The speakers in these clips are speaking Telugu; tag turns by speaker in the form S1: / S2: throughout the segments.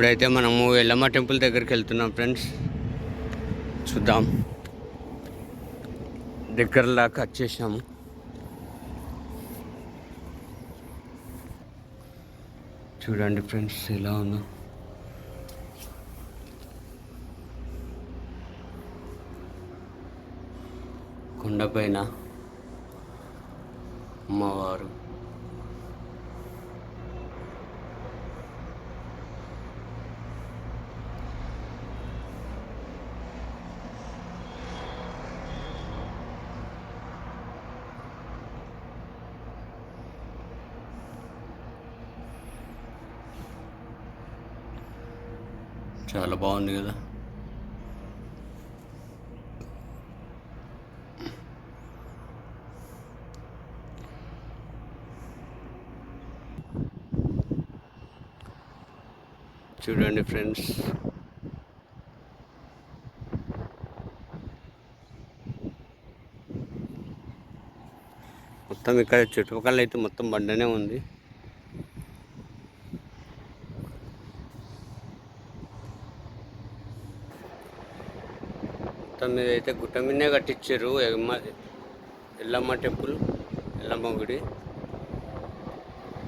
S1: ఇప్పుడైతే మనము ఎల్లమ్మ టెంపుల్ దగ్గరికి వెళ్తున్నాం ఫ్రెండ్స్. చూద్దాం. దగ్గరలా కట్ చేసాము చూడండి ఫ్రెండ్స్ ఎలా ఉందో. కొండపైన అమ్మవారు. చాలా బాగుంది కదా. చూడండి ఫ్రెండ్స్. మొత్తం ఇక్కడ చుట్టుపక్కల అయితే మొత్తం బండనే ఉంది. మొత్తం మీద అయితే గుట్ట మీదనే కట్టించారు. ఎల్లమ్మ ఎల్లమ్మ టెంపుల్ ఎల్లమ్మ గుడి.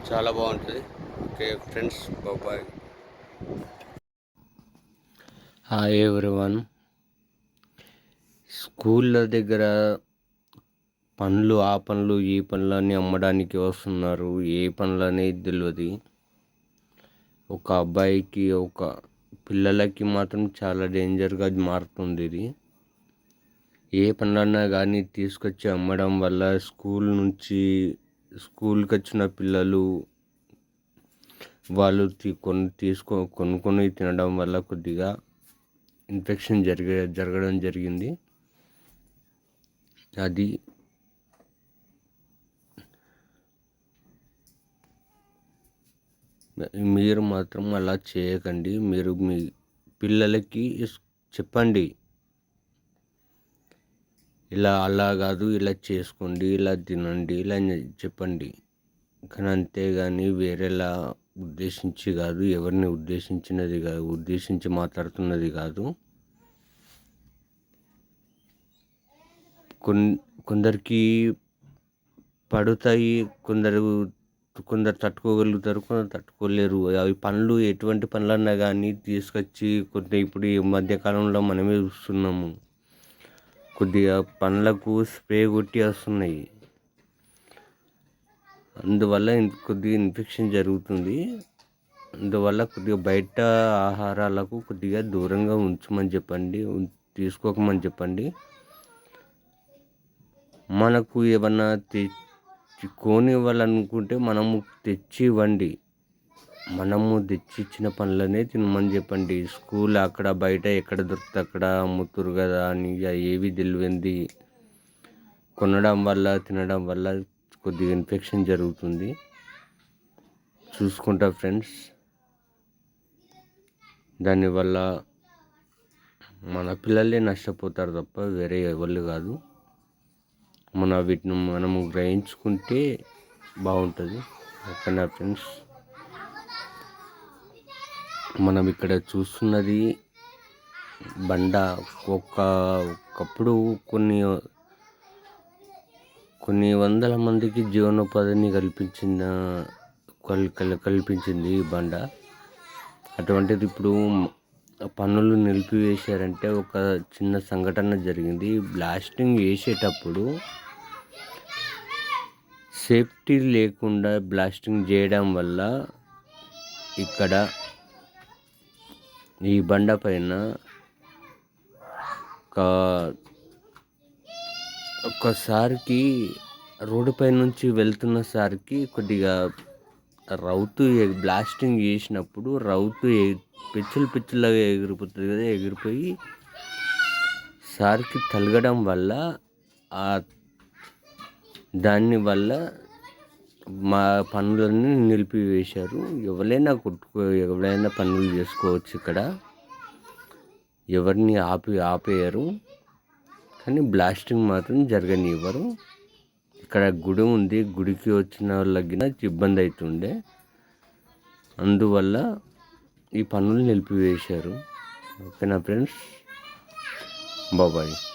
S1: చాలా బాగుంటుంది. ఓకే ఫ్రెండ్స్ బాబాయ్ హాయ్ ఎవ్రీవన్. స్కూళ్ళ దగ్గర పనులు ఆ పనులు ఈ పనులని అమ్మడానికి వస్తున్నారు. ఏ పనులు అనేది తెలియదు ఒక అబ్బాయికి ఒక పిల్లలకి మాత్రం చాలా డేంజర్గా మారుతుంది ఇది. ఏ పనులన్నా కానీ తీసుకొచ్చి అమ్మడం వల్ల స్కూల్ నుంచి స్కూల్కి వచ్చిన పిల్లలు వాళ్ళు తీ- తీసుకో కొనుక్కొని తినడం వల్ల కొద్దిగా ఇన్ఫెక్షన్ జరిగ జరగడం జరిగింది. అది మీరు మాత్రం అలా చేయకండి. మీరు మీ పిల్లలకి చెప్పండి. ఇలా అలా కాదు ఇలా చేసుకోండి ఇలా తినండి ఇలా చెప్పండి. కానీ అంతేగాని వేరేలా ఉద్దేశించి కాదు ఎవరిని ఉద్దేశించినది కాదు ఉద్దేశించి మాట్లాడుతున్నది కాదు. కొన్ కొందరికి పడుతాయి కొందరు కొందరు తట్టుకోగలుగుతారు కొందరు తట్టుకోలేరు. అవి పనులు ఎటువంటి పనులన్నా కానీ తీసుకొచ్చి కొద్దిగా ఇప్పుడు ఈ మధ్యకాలంలో మనమే చూస్తున్నాము. కొద్దిగా పండ్లకు స్ప్రే కొట్టి వస్తున్నాయి. అందువల్ల కొద్దిగా ఇన్ఫెక్షన్ జరుగుతుంది. అందువల్ల కొద్దిగా బయట ఆహారాలకు కొద్దిగా దూరంగా ఉంచమని చెప్పండి. తీసుకోకమని చెప్పండి. మనకు ఏమన్నా తెచ్చి కోనివ్వాలనుకుంటే మనము తెచ్చి ఇవ్వండి మనము తెచ్చిచ్చిన పనులనే తినమని చెప్పండి. స్కూల్ అక్కడ బయట ఎక్కడ దొరికితే అక్కడ అమ్ముతురు కదా అని ఏవి తెలివింది? కొనడం వల్ల తినడం వల్ల కొద్దిగా ఇన్ఫెక్షన్ జరుగుతుంది. చూసుకుంటా ఫ్రెండ్స్. దానివల్ల మన పిల్లలే నష్టపోతారు తప్ప వేరే ఎవరు కాదు. మన వీటిని మనము గ్రహించుకుంటే బాగుంటుంది. ఓకేనా ఫ్రెండ్స్? మనం ఇక్కడ చూస్తున్నది బండ. ఒక ఒకప్పుడు కొన్ని కొన్ని వందల మందికి జీవనోపాధిని కల్పించిన కల్ కల్- కల్పించింది ఈ బండ. అటువంటిది ఇప్పుడు పనులు నిలిపివేశారంటే ఒక చిన్న సంఘటన జరిగింది. బ్లాస్టింగ్ వేసేటప్పుడు సేఫ్టీ లేకుండా బ్లాస్టింగ్ చేయడం వల్ల ఇక్కడ ఈ బండ పైన ఒక ఒక్కసారికి రోడ్డు పై నుంచి వెళ్తున్న సారికి కొద్దిగా రౌతు బ్లాస్టింగ్ చేసినప్పుడు రౌతు పిచ్చులు పిచ్చులాగా ఎగిరిపోతుంది కదా ఎగిరిపోయి సార్కి తలగడం వల్ల ఆ దాని వల్ల మా పనులన్నీ నిలిపివేశారు. ఎవరైనా కొట్టుకో ఎవరైనా పనులు చేసుకోవచ్చు ఇక్కడ. ఎవరిని ఆపి ఆపేయరు. కానీ బ్లాస్టింగ్ మాత్రం జరగనివ్వరు. ఇక్కడ గుడి ఉంది. గుడికి వచ్చిన వాళ్ళకి ఇబ్బంది అవుతుండే అందువల్ల ఈ పనులు నిలిపివేశారు. ఓకేనా ఫ్రెండ్స్? బాబాయ్